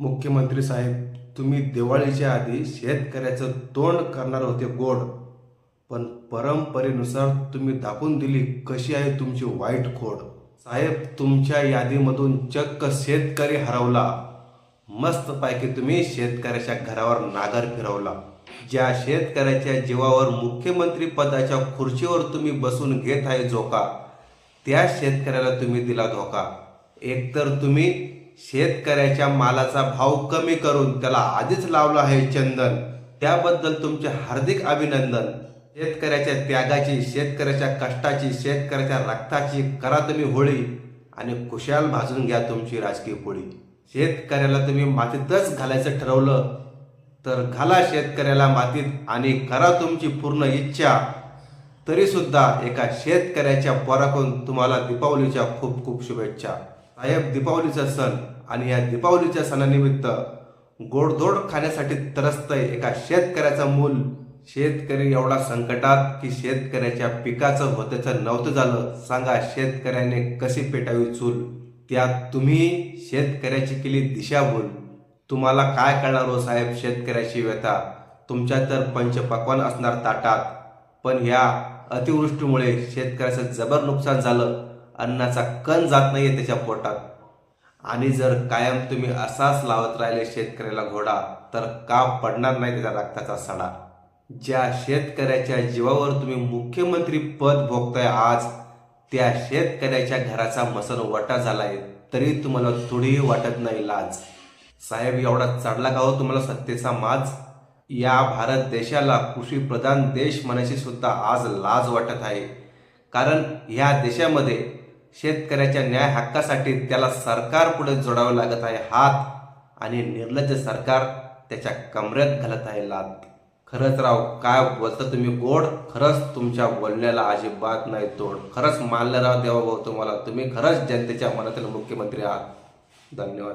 मुख्यमंत्री साहेब तुम्ही दिवाळीच्या आधी शेतकऱ्याचं तोंड करणार होते गोड पण परंपरेनुसार तुम्ही दाखवून दिली कशी आहे तुमची वाईट खोड. साहेब तुमच्या यादीमधून चक्क शेतकरी हरवला. मस्तपैकी तुम्ही शेतकऱ्याच्या घरावर नागर फिरवला. ज्या शेतकऱ्याच्या जीवावर मुख्यमंत्री पदाच्या खुर्चीवर तुम्ही बसून घेत आहे झोका त्या शेतकऱ्याला तुम्ही दिला धोका. एकतर तुम्ही शेतकऱ्याच्या मालाचा भाव कमी करून त्याला आधीच लावला आहे चंदन. त्याबद्दल तुमचे हार्दिक अभिनंदन. शेतकऱ्याच्या त्यागाची शेतकऱ्याच्या कष्टाची शेतकऱ्याच्या रक्ताची करा तुम्ही होळी आणि खुशाल भाजून घ्या तुमची राजकीय पोळी शेतकऱ्याला तुम्ही मातीतच घालायचं ठरवलं तर घाला शेतकऱ्याला मातीत आणि करा तुमची पूर्ण इच्छा. तरी सुद्धा एका शेतकऱ्याच्या पोराकडून तुम्हाला दीपावलीच्या खूप खूप शुभेच्छा. साहेब दीपावलीचा सण आणि या दीपावलीच्या सणानिमित्त गोडधोड खाण्यासाठी तरसतंय एका शेतकऱ्याचं मूल शेतकरी एवढा संकटात की शेतकऱ्याच्या पिकाचं होत्याचं नव्हतं झालं. सांगा शेतकऱ्याने कशी पेटावी चूल? त्यात तुम्ही शेतकऱ्याची केली दिशाभूल तुम्हाला काय कळणार हो साहेब शेतकऱ्याची व्यथा? तुमच्या तर पंचपक्वान असणार ताटात. पण ह्या अतिवृष्टीमुळे शेतकऱ्याचं जबर नुकसान झालं. अन्नाचा कण जात नाहीये त्याच्या पोटात. आणि जर कायम तुम्ही असाच लावत राहिले शेतकऱ्याला घोडा तर का पडणार नाही त्याच्या रक्ताचा सडा. ज्या शेतकऱ्याच्या जीवावर तुम्ही मुख्यमंत्री पद भोगताय आज त्या शेतकऱ्याच्या घराचा मसन वाटा झालाय तरी तुम्हाला थोडीही वाटत नाही लाज. साहेब एवढा चढला का हो तुम्हाला सत्तेचा माज? या भारत देशाला कृषी प्रधान देश म्हणायची सुद्धा आज लाज वाटत आहे. कारण ह्या देशामध्ये शेतकऱ्याच्या न्याय हक्कासाठी त्याला सरकार पुढे जोडावं लागत आहे हात आणि निर्लज्ज सरकार त्याच्या कमरेत घालत आहे लात. खरंच राव काय बोलता तुम्ही गोड? खरंच तुमच्या बोलण्याला अजिबात नाही तोड. खरंच मानलं राव देवा भाऊ तुम्हाला. तुम्ही खरंच जनतेच्या मनातील मुख्यमंत्री आहात. धन्यवाद.